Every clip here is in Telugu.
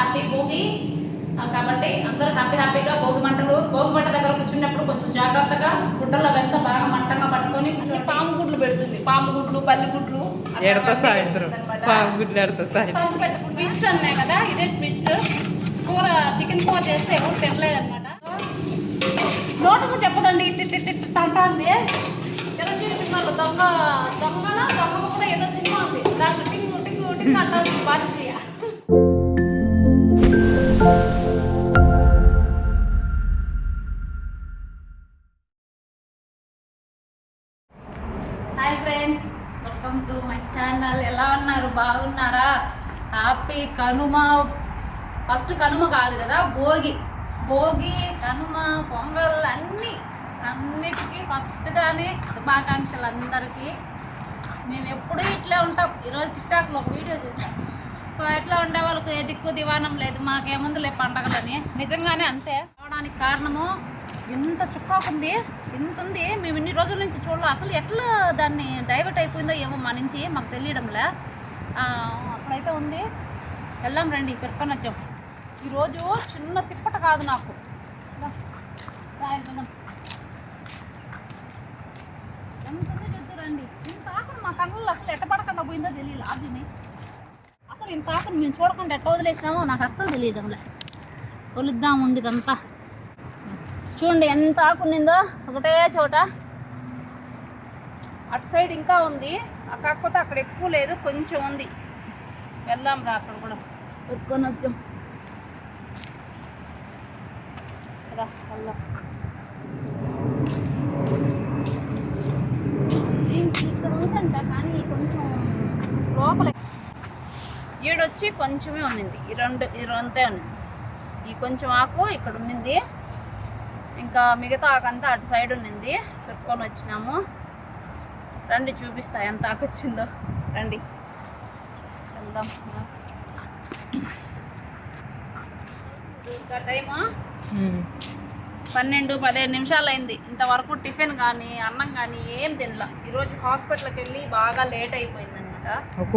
హ్యాపీ భోగి. కాబట్టి అందరూ హ్యాపీ హ్యాపీగా భోగి మంటలు భోగి మంట దగ్గర కూర్చున్నప్పుడు కొంచెం జాగ్రత్తగా గుడ్డలో వెంత బాగా మంటంగా పట్టుకొని పాము గుడ్లు పెడుతుంది. పాము గుడ్లు పల్లి గుడ్లు. పాము గుడ్లు ట్విస్ట్ అన్నాయి కదా ఇదే ట్విస్ట్ కూర చికెన్ కూర చేస్తే ఎవరు తినలేదన్నమాట. నోటకు చెప్పదండి అంటాంది చిరంజీవి సినిమాలో దొంగ దొంగన దొంగ కూడా ఏదో సినిమా ఉంది. దాంట్లో టింగు టింగు టింగు అంటారు బాధ్యత హ్యాపీ కనుమ ఫస్ట్ కనుమ కాదు కదా భోగి. భోగి కనుమ పొంగల్ అన్నీ అన్నిటికీ ఫస్ట్గానే శుభాకాంక్షలు అందరికీ. మేము ఎప్పుడూ ఇట్లే ఉంటాం. ఈరోజు టిక్టాక్లో ఒక వీడియో చూసాం ఎట్లా ఉండే వాళ్ళకు ఏ దిక్కు దివానం లేదు. మాకేముందులే పండగలని? నిజంగానే అంతే. అవడానికి కారణము ఎంత చుక్కాకుంది ఇంత ఉంది మేము ఇన్ని రోజుల నుంచి చూడాలి. అసలు ఎట్లా దాన్ని డైవర్ట్ అయిపోయిందో ఏమో మా నుంచి మాకు తెలియడంలే. అక్కడైతే ఉంది. వెళ్దాం రండి పెరుకొని వచ్చాం. ఈరోజు చిన్న తిప్పట కాదు నాకు. రా, ఎంత ఇంత ఆకును మా కళ్ళల్లో అసలు ఎట్ట పడకుండా పోయిందో తెలియదు ఆదిని అసలు ఇంత ఆకును మేము చూడకుండా ఎట్ట వదిలేసినామో నాకు అస్సలు తెలియడంలే కొలుద్దాం ఉండిదంతా. చూడండి ఎంత ఆకునిందో ఒకటే చోట. అటు సైడ్ ఇంకా ఉంది. కాకపోతే అక్కడ ఎక్కువ లేదు కొంచెం ఉంది. వెళ్దాం రా అక్కడ కూడా. పెట్టుకొని వచ్చాం. రా, వెళ్దాం ఇక్కడ ఉందంట కానీ కొంచెం లోపల ఈడొచ్చి కొంచెమే ఉన్నింది. ఈ రెండు ఈ రెండే ఉంది ఈ కొంచెం ఆకు ఇక్కడ ఉన్నింది. ఇంకా మిగతా ఆకంతా అటు సైడ్ ఉన్నింది. పెట్టుకొని వచ్చినాము. రండి చూపిస్తా ఎంత ఆకు వచ్చిందో. రండి. వెళ్దాం టైమా? పన్నెండు పదిహేను నిమిషాలు అయింది ఇంతవరకు టిఫిన్ కానీ అన్నం కానీ ఏం తినలా. ఈరోజు హాస్పిటల్కి వెళ్ళి బాగా లేట్ అయిపోయింది అనమాట ఒక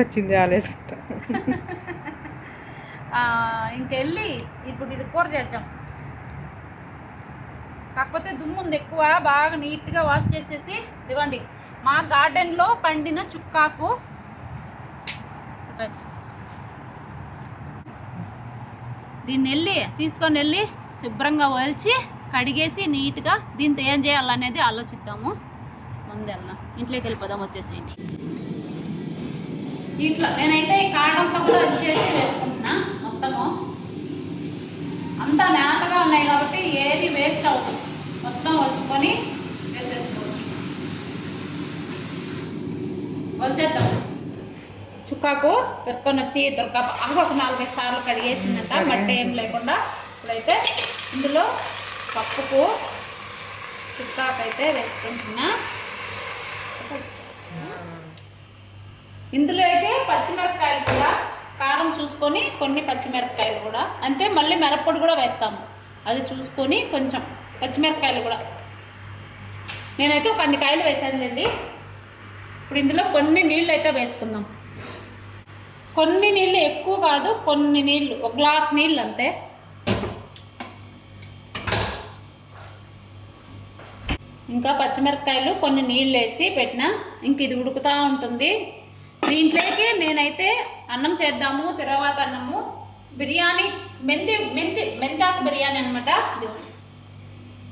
వచ్చింది ఆలేసుకుంట ఇంకెళ్ళి ఇప్పుడు ఇది కూర చేద్దాం. కాకపోతే దుమ్ము ఉంది ఎక్కువ బాగా నీట్గా వాష్ చేసేసి ఇదిగోండి మా గార్డెన్లో పండిన చుక్కాకు దీన్ని వెళ్ళి తీసుకొని వెళ్ళి శుభ్రంగా వలిచి కడిగేసి నీట్గా దీంతో ఏం చేయాలనేది ఆలోచిద్దాము. ముందు ఇంట్లోకి వెళ్ళిపోదాం వచ్చేసేయండి. దీంట్లో నేనైతే ఈ కాడంతా కూడా వచ్చేసి వేసుకుంటున్నా మొత్తము. అంతా నేతగా ఉన్నాయి కాబట్టి ఏది వేస్ట్ అవ్వదు. మొత్తం వచ్చుకొని వేసేసుకోవచ్చు. వచ్చేద్దాం చుక్కాకు పెట్టుకొని వచ్చి దొరక బాగా ఒక నాలుగైదు సార్లు కడిగేసిందంట మట్టి ఏం లేకుండా ఇప్పుడైతే ఇందులో పప్పుకు చుక్కాకైతే వేసుకుంటున్నా. ఇందులో అయితే పచ్చిమిరపకాయలు కూడా కారం చూసుకొని కొన్ని పచ్చిమిరపకాయలు కూడా. అంటే మళ్ళీ మిరప్పొడి కూడా వేస్తాము. అది చూసుకొని కొంచెం పచ్చిమిరపకాయలు కూడా. నేనైతే ఒక అన్ని కాయలు వేసానులేండి. ఇప్పుడు ఇందులో కొన్ని నీళ్ళు అయితే వేసుకుందాం. కొన్ని నీళ్ళు ఎక్కువ కాదు కొన్ని నీళ్ళు ఒక గ్లాస్ నీళ్ళు అంతే. ఇంకా పచ్చిమిరపకాయలు కొన్ని నీళ్ళు వేసి పెట్టిన ఇంక ఇది ఉడుకుతూ ఉంటుంది. దీంట్లోకి నేనైతే అన్నం చేద్దాము తర్వాత అన్నము. బిర్యానీ మెంతి మెంతి మెంతాకు బిర్యానీ అనమాట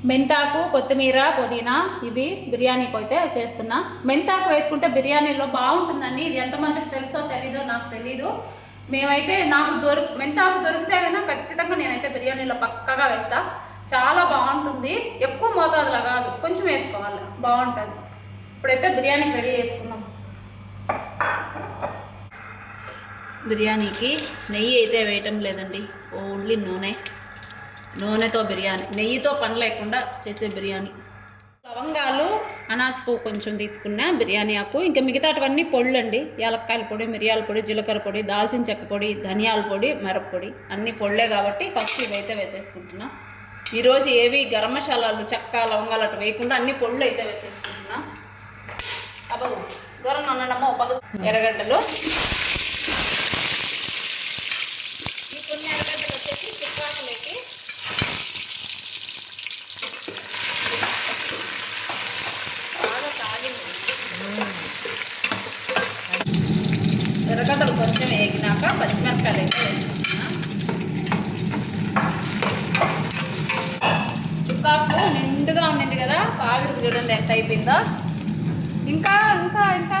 మెంతాకు కొత్తిమీర పుదీనా ఇవి బిర్యానీకి అయితే చేస్తున్నా. మెంతాకు వేసుకుంటే బిర్యానీలో బాగుంటుందండి. ఇది ఎంతమందికి తెలుసో తెలీదో నాకు తెలీదు. మేమైతే నాకు దొరి మెంతాకు దొరికితే కన్నా ఖచ్చితంగా నేనైతే బిర్యానీలో పక్కగా వేస్తా. చాలా బాగుంటుంది. ఎక్కువ మోతాదులో కాదు. కొంచెం వేసుకోవాలి. బాగుంటుంది. ఇప్పుడైతే బిర్యానీకి రెడీ చేసుకున్నాం. బిర్యానీకి నెయ్యి అయితే వేయటం లేదండి. ఓన్లీ నూనె. నూనెతో బిర్యానీ నెయ్యితో పని లేకుండా చేసే బిర్యానీ. లవంగాలు అనాస్ పువ్వు కొంచెం తీసుకున్నా బిర్యానీ ఆకు. ఇంకా మిగతాటివన్నీ పొళ్ళు అండి యాలక్కాయల పొడి మిరియాల పొడి జీలకర్ర పొడి దాల్చిన చెక్క పొడి ధనియాల పొడి మిరప్పొడి అన్నీ పొళ్ళే కాబట్టి ఫస్ట్ ఇవైతే వేసేసుకుంటున్నా. ఈరోజు ఏవి గరం మసాలాలు చెక్క లవంగాలు అటు వేయకుండా అన్ని పొళ్ళు అయితే వేసేసుకుంటున్నా. అబ్బో దూరం అన్నమ్మ పగు ఎర్రగడ్డలు ఈ కొన్ని ఎర్రగడ్డలు వచ్చేసి చుక్కాకులకి బాగా కాగింది ఎర్రగడ్డలు కొంచెం వేగినాక పచ్చిమిరపకాయలు అయితే వేసుకుంటున్నా చుక్కాకు నిండుగా ఉండింది కదా ఆవిరికి అయిపోయిందో? ఇంకా ఇంకా ఇంకా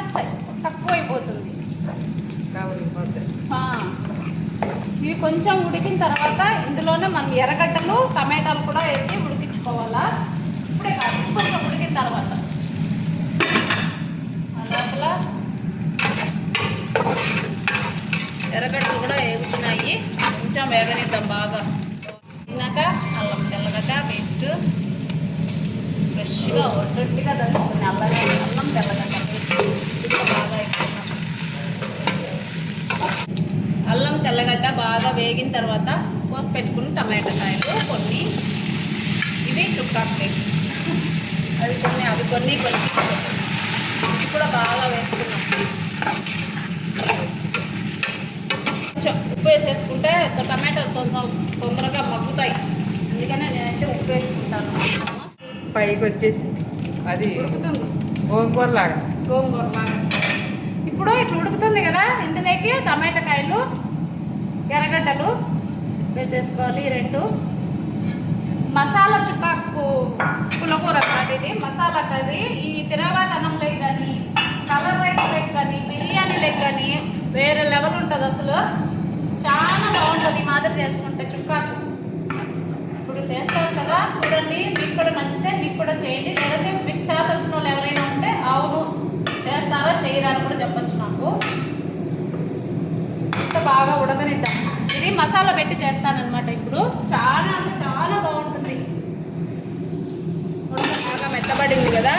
తక్కువ అయిపోతుంది. ఇవి కొంచెం ఉడికిన తర్వాత ఇందులోనే మనం ఎర్రగడ్డలు టమాటాలు కూడా వేసి ఉడికించుకోవాలా? ఇప్పుడే కాదు కొంచెం ఉడికిన తర్వాత. లోపల ఎర్రగడ్డలు కూడా వేగుతున్నాయి. కొంచెం వేగనిద్దాం బాగా. తిన్నాక అల్లం తెల్లగడ్డ పేస్ట్. ఫ్రెష్గా ఒట్టొట్టిగా దంచుకుని అల్లం అల్లం తెల్లగడ్డ బాగా అల్లం తెల్లగడ్డ బాగా వేగిన తర్వాత కోసి పెట్టుకుని టమాటా కాయలు కొన్ని. ఇవి చుక్కాకులు అవి కొన్ని అవి కొన్ని కొన్ని. కూడా బాగా వేసుకున్నాం. కొంచెం ఉప్పు వేసేసుకుంటే టమాటాలు తొందర తొందరగా మగ్గుతాయి. అందుకనే నేనైతే ఉప్పు వేసుకుంటాను. పైకి వచ్చేసింది అది ఉడుకుతుంది. గోంగూర లాగా గోంగూర లాగా. ఇప్పుడు ఇట్లా ఉడుకుతుంది కదా ఇందులోకి టమాటా కాయలు ఎర్రగడ్డలు వేసేసుకోవాలి రెండు. మసాలా చుక్కాకు పులకూర అన్నమాట ఇది మసాలా కర్రీ ఈ తిరగబాత అన్నంలోకి కానీ కలర్ రైస్ లెక్క కానీ బిర్యానీ కానీ వేరే లెవెల్ ఉంటుంది అసలు. చాలా బాగుంటుంది మాదిరి చేసుకుంటే చుక్కాకు. చేస్తారు చేస్తాం కదా చూడండి మీకు కూడా నచ్చితే మీకు కూడా చేయండి. లేదంటే మీకు చేత వచ్చిన వాళ్ళు ఎవరైనా ఉంటే అవును చేస్తారా చేయరా అని కూడా చెప్పచ్చు నాకు. ఇంత బాగా ఉడకనిద్దాం. ఇది మసాలా పెట్టి చేస్తానన్నమాట ఇప్పుడు. చాలా అంటే చాలా బాగుంటుంది. బాగా మెత్తబడింది కదా.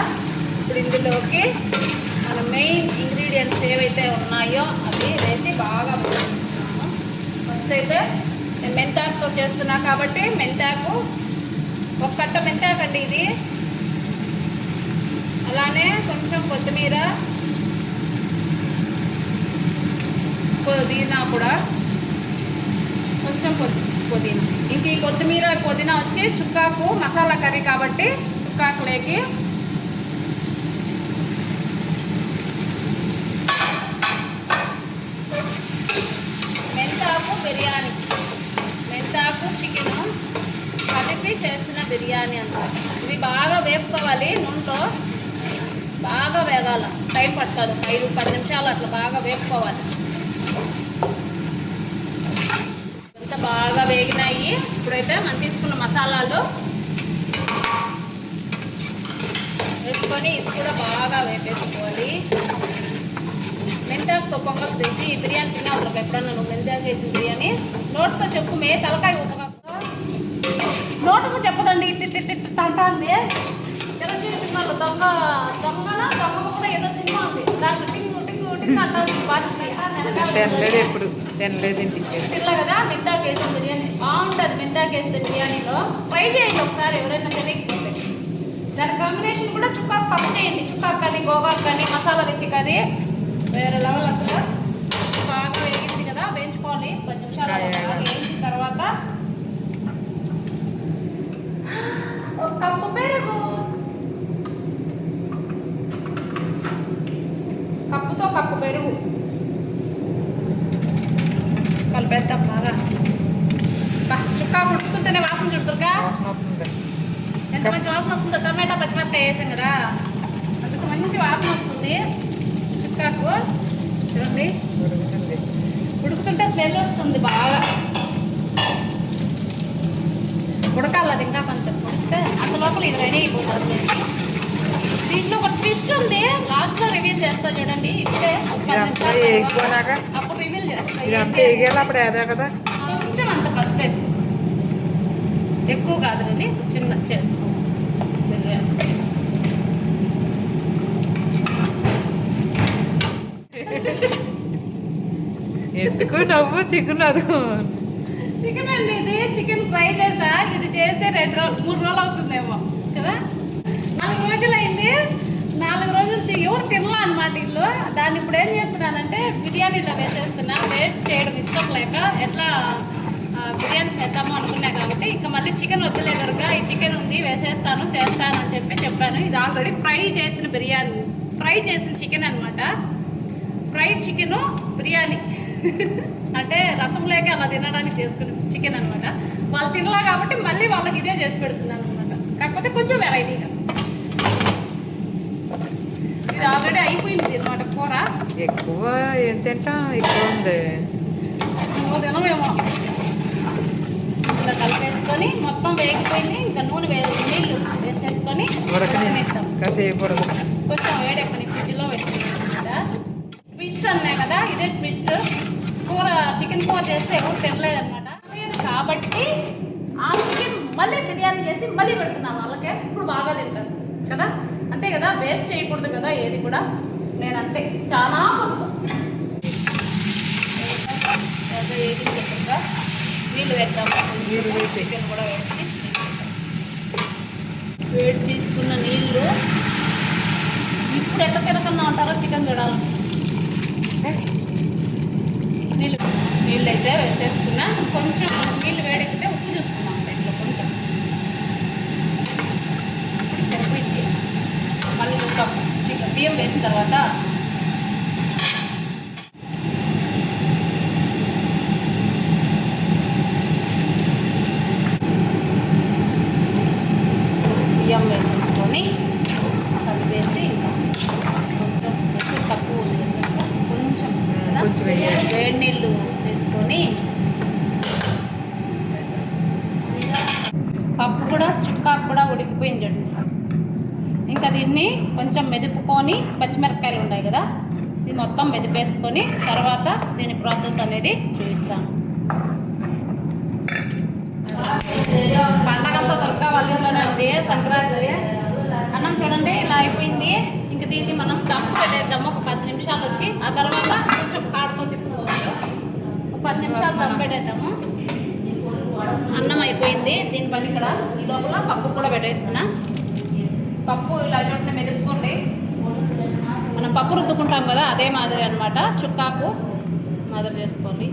ఇప్పుడు ఇందులోకి మన మెయిన్ ఇంగ్రీడియంట్స్ ఏవైతే ఉన్నాయో అవి వేసి బాగా ఫస్ట్ అయితే మెంతాకుతో చేస్తున్నా కాబట్టి మెంతాకు ఒక కట్ట మెంతాకు అండి ఇది. అలానే కొంచెం కొత్తిమీర పుదీనా కూడా. కొంచెం పుదీనా. ఇంక ఈ కొత్తిమీర పుదీనా వచ్చి చుక్కాకు మసాలా కర్రీ కాబట్టి చుక్కాకులేకి లేకి బిర్యానీ మెంతాకు చికెను కలిపి చేసిన బిర్యానీ అన్నమాట ఇవి బాగా వేపుకోవాలి నూనెతో. బాగా వేగాల. టైం పడుతుంది. ఒక ఐదు పది నిమిషాలు అట్లా బాగా వేపుకోవాలి. అంత బాగా వేగినాయి. ఇప్పుడైతే మనం తీసుకున్న మసాలాలు వేసుకొని ఇది కూడా బాగా వేపేసుకోవాలి. మెంతాకుతో పొంగలు తెచ్చి ఈ బిర్యానీ తిన్నావు ఎప్పుడన్నా నువ్వు మెంతాకు చేసిన బిర్యానీ. నోట్తో చెప్పు మే తలకాయ ఉపకారం నోటుకు చెప్పదండి ఇట్టి అంటాంది చిరంజీవి సినిమాలో దొంగ దొంగన దొంగ కూడా ఏదో సినిమా ఉంది దాంట్లో టింగు టింగు టింగు బాగా తినలేదు ఎప్పుడు తినలేదు ఇంటికి తిన్నా కదా మెంతాకు వేసిన బిర్యానీ బాగుంటుంది మెంతాకు వేసిన బిర్యానీలో ట్రై చేయండి ఒకసారి ఎవరైనా తెలియకపోతే దాని కాంబినేషన్ కూడా చుక్కాకు పప్పు చేయండి చుక్కాకు కానీ గోగాకు కానీ మసాలా వేసి కానీ వేరే లెవెల్ అసలు బాగా వేగింది కదా వేయించుకోవాలి పది నిమిషాలు అలా బాగా వేయించిన తర్వాత ఒక కప్పు పెరుగు కప్పుతో కప్పు పెరుగు. కలిపేద్దాం బాగా చుక్కా ఉడుకుతుంటేనే వాసన చుడుతురుగా. ఎంత మంచి వాసన వస్తుందో టమాటా పచ్చిమిరపకాయ వేసాం కదా. అంత మంచి వాసన వస్తుంది. చుక్కాకు చూడండి. ఉడుకుతుంటే స్మెల్ వస్తుంది బాగా. ఉడకాలి అది ఇంకా కొంచెం. ఉడికితే అంత లోపల ఇది రెడీ అయిపోతుంది. దీంట్లో ఒక ట్విస్ట్ ఉంది. లాస్ట్లో రివీల్ చేస్తా చూడండి. ఇప్పుడే? అప్పుడు రివీల్ చేస్తా. కదా? కొంచెం అంత పసుపు వేసి ఎక్కువ కాదు కానీ చిన్న చేస్తాం. ఎందుకు నవ్వు? చికెన్ అది చికెన్ అండి ఇది. చికెన్ ఫ్రై చేసా. ఇది చేసి రెండు రోజులు మూడు రోజులు అవుతుందేమో. కదా? నాలుగు రోజులైంది. నాలుగు రోజులు నుంచి ఎవరు తినలా అనమాట ఇల్లు. దాన్ని ఇప్పుడు ఏం చేస్తున్నానంటే బిర్యానీలో వేసేస్తున్నా. వేస్ట్ చేయడం ఇష్టం లేక ఎట్లా మళ్ళీ చికెన్ వచ్చలేదరుగా ఈ చికెన్ ఉంది వేసేస్తాను చేస్తాను అని చెప్పి చెప్పాను. ఇది ఆల్రెడీ ఫ్రై చేసిన బిర్యానీ. ఫ్రై చేసిన చికెన్ అనమాట ఫ్రై చికెను బిర్యానీ. అంటే రసం లేక అలా తినడానికి చేసుకుని చికెన్ అనమాట వాళ్ళు తినలా కాబట్టి మళ్ళీ వాళ్ళకి ఇదే చేసి పెడుతున్నాను అనమాట కాకపోతే కొంచెం వెరైటీగా ఇది ఆల్రెడీ అయిపోయింది అనమాట కూర. ఎక్కువ ఏం తింటాం? ఎక్కువ ఉంది. తినమేమో ఇలా కలిపేసుకొని మొత్తం వేగిపోయింది. ఇంకా నూనె వే నీళ్ళు వేసేసుకొని ఉడకని ఉడకనిస్తాం కాసేపు కొంచెం వేడెక్కని ఫ్రిడ్జ్లో పెట్టుకుంటాం ట్విస్ట్ అన్నాయి కదా ఇదే ట్విస్ట్. కూర చికెన్ కూర చేస్తే ఎవరు తినలేదు అనమాట లేదు కాబట్టి ఆ చికెన్ మళ్ళీ బిర్యానీ చేసి మళ్ళీ పెడుతున్నాం. వాళ్ళకే ఇప్పుడు బాగా తింటారు. కదా? అంతే కదా? వేస్ట్ చేయకూడదు కదా ఏది కూడా? నేను అంతే చాలా పొదుపు. చెప్పగా నీళ్ళు వేద్దాం. నీళ్ళు వేసి. చికెన్ కూడా వేసి. వేడి తీసుకున్న నీళ్ళు. ఇప్పుడు ఎట్లా తినకన్నా ఉంటారో చికెన్ చూడాలి నీళ్ళు. నీళ్ళు అయితే వేసేసుకున్నా. కొంచెం నీళ్ళు వేడెక్కితే ఉప్పు చూసుకున్నాం దీంట్లో కొంచెం ఇప్పుడు సరిపోయింది మళ్ళీ చూద్దాం చికెన్ బియ్యం వేసిన తర్వాత బియ్యం వేసేసుకొని కలిపేసి కొంచెం ఎసురు తక్కువ ఉంది కనుక కొంచెం కదా? కొంచెం వేయాలి. వేడి నీళ్ళు చేసుకొని పప్పు కూడా చుక్కాకు కూడా ఉడికిపోయింది చూడండి ఇంకా దీన్ని కొంచెం మెదుపుకొని పచ్చిమిరపకాయలు ఉన్నాయి కదా ఇది మొత్తం మెదిపేసుకొని తర్వాత దీని ప్రాసెస్ అనేది చూపిస్తాను. పండగంతా దొరక వాళ్ళ ఉంది సంక్రాంతి. అన్నం చూడండి ఇలా అయిపోయింది. ఇంక దీన్ని మనం దమ్ము పెట్టేద్దాము ఒక పది నిమిషాలు వచ్చి. ఆ తర్వాత కొంచెం కాడతో తిప్పుకోవచ్చు ఒక పది నిమిషాలు దమ్ పెట్టేద్దాము. అన్నం అయిపోయింది దీని పని ఇక్కడ. ఈ లోపల పప్పు కూడా పెట్టేస్తున్నా. పప్పు ఇలా చూడండి మెదుపుకోండి మనం పప్పు రుద్దుకుంటాం కదా అదే మాదిరి అనమాట చుక్కాకు మాదిరి చేసుకోండి.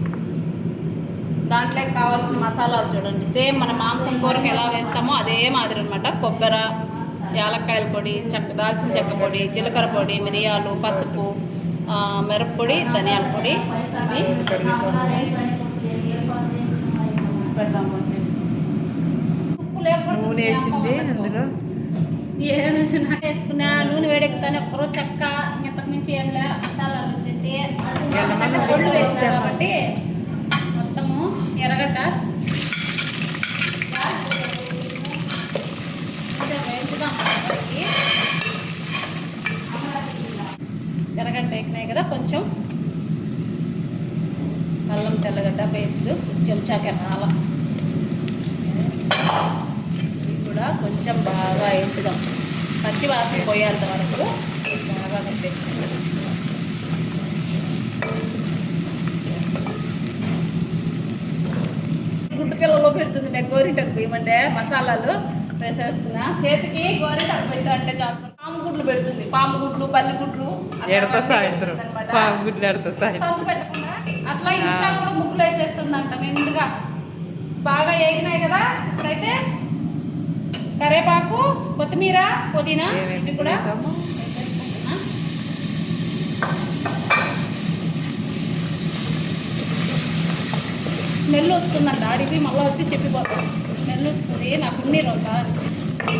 దాంట్లో కావాల్సిన మసాలాలు చూడండి. సేమ్ మన మాంసం కూరకు ఎలా వేస్తామో అదే మాదిరి అనమాట కొబ్బరి యాలక్కాయల పొడి చెక్క దాల్చిన చెక్క పొడి జీలకర్ర పొడి మిరియాలు పసుపు మిరప్పొడి ధనియాల పొడి ఉప్పు లేకపోతే నూనె వేసింది అందులో ఏమైనా వేసుకున్నా నూనె వేడెక్కుతానే ఒక్కరోజు చెక్క ఇంతకు మించి ఏం లే మసాలాలు వచ్చేసి పొళ్ళు వేసిన కాబట్టి మొత్తము ఎర్రగడ్డ. ఎర్రగడ్డ ఎక్కినాయి కదా కొంచెం అల్లం తెల్లగడ్డ పేస్ట్ చెంచాకి రాల ఇది కూడా కొంచెం బాగా వేయించుదాం. పచ్చి వాసన పోయేంత వరకు బాగా కలిపేసుకుందాం. గుడ్డు పిల్లలో పెడుతుంది నేను గోరింటకు వేయమంటే మసాలాలు వేసేస్తున్నా. చేతికి గోరింటకు పెట్టు అంటే చాలు. పాము గుడ్లు పెడుతుంది. పాము గుడ్లు బల్లి గుడ్లు ఎడత సాయంత్రం. పాము గుడ్లు ఎడత సాయంత్రం. పెట్టకుండా అట్లా ఇంట్లో కూడా ముగ్గులు వేసేస్తుందంట నిండుగా బాగా వేగినాయి కదా. ఇప్పుడైతే కరేపాకు కొత్తిమీర పుదీనా ఇవి కూడా. స్మెల్ వస్తుందంట ఆడికి మళ్ళీ వచ్చి చెప్పిపోతాం. స్మెల్ వస్తుంది నాకు ఉన్ని రోజా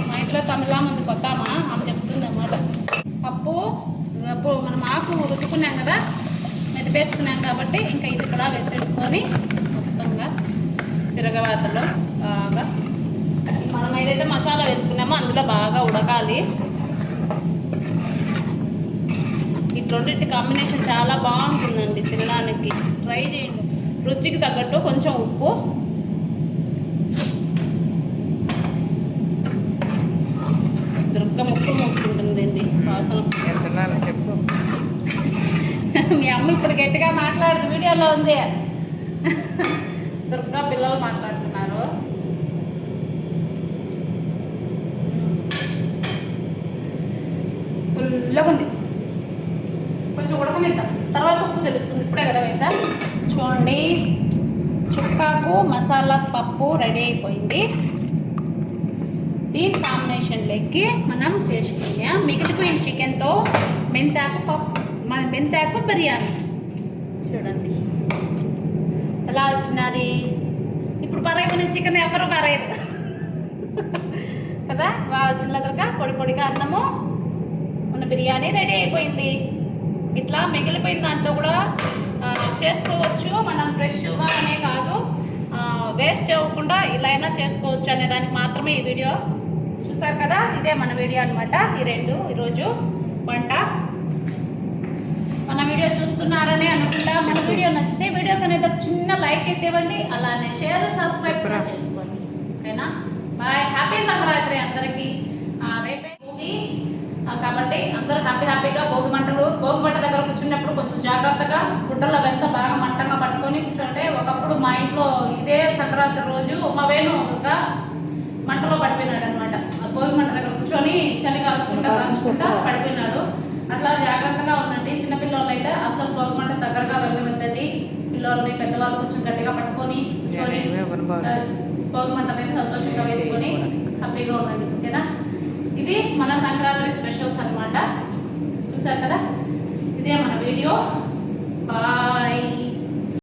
మా ఇంట్లో తమిళం ఉంది కొత్తామా? ఆమె చెప్తుంది అన్నమాట. పప్పు మనం ఆకు రుద్దుకున్నాం కదా మెదిపేసుకున్నాం కాబట్టి ఇంకా ఇది కూడా వేసేసుకొని మొత్తంగా తిరగవాతలో బాగా మనం ఏదైతే మసాలా వేసుకున్నామో అందులో బాగా ఉడకాలి. ఈ రెండింటి కాంబినేషన్ చాలా బాగుంటుందండి తినడానికి. ట్రై చేయండి. రుచికి తగ్గట్టు కొంచెం ఉప్పు. దుర్గ ముక్కు మూసుకుంటుందండి. వాసన. చెప్పు. మీ అమ్మ ఇప్పుడు గట్టిగా మాట్లాడదు. వీడియోలో ఉంది. దుర్గా పిల్లలు మాట్లాడుతున్నారు. ఉంది కొంచెం ఉడకనిద్దాం? తర్వాత ఉప్పు తెలుస్తుంది. ఇప్పుడే కదా వేసా? చూడండి. చుక్కాకు మసాలా పప్పు రెడీ అయిపోయింది. దీని కాంబినేషన్లోకి మనం చేసుకునే మిగిలిపోయిన చికెన్తో మెంతాకు పప్పు మన మెంతాకు బిర్యానీ. చూడండి. ఎలా వచ్చినది ఇప్పుడు పరగని చికెన్ ఎవరు పరగదు కదా? బాగా వచ్చిన పొడి పొడిగా అన్నము. బిర్యానీ రెడీ అయిపోయింది. ఇట్లా మిగిలిపోయిన దాంతో కూడా చేసుకోవచ్చు. మనం ఫ్రెష్గా అనే కాదు వేస్ట్ చేయకుండా ఇలా అయినా చేసుకోవచ్చు అనే దానికి మాత్రమే ఈ వీడియో. చూసారు కదా? ఇదే మన వీడియో అనమాట ఈ రెండు ఈరోజు వంట. మన వీడియో చూస్తున్నారని అనుకుంటా. మన వీడియో నచ్చితే వీడియో అనేది ఒక చిన్న లైక్ అయితే ఇవ్వండి. అలానే షేర్ సబ్స్క్రైబ్ కూడా చేసుకోండి. ఓకేనా? బాయ్. హ్యాపీ సంక్రాంతి అందరికీ. రేపే మూవీ కాబట్టి అందరూ హ్యాపీ హ్యాపీగా భోగి మంటలు భోగి మంట దగ్గర కూర్చున్నప్పుడు కొంచెం జాగ్రత్తగా గుడ్డలో వెంత బాగా మంటంగా పట్టుకొని కూర్చుంటే ఒకప్పుడు మా ఇంట్లో ఇదే సంక్రాంతి రోజు మా వేణు ఒక మంటలో పడిపోయినాడు అనమాట భోగి మంట దగ్గర కూర్చొని చలి కాల్చుకుంటా కాల్చుకుంటా పడిపోయినాడు. అట్లా జాగ్రత్తగా ఉండండి. చిన్నపిల్లలు అయితే అస్సలు భోగి మంట దగ్గరగా వెళ్ళవద్దండి పిల్లల్ని పెద్దవాళ్ళు కొంచెం గట్టిగా పట్టుకొని కూర్చొని భోగి మంట అనేది సంతోషంగా వేసుకొని హ్యాపీగా ఉండండి. ఓకేనా? ఇవి మన సంక్రాంతి స్పెషల్స్ అన్నమాట. చూసారు కదా? ఇదే మన వీడియో బాయ్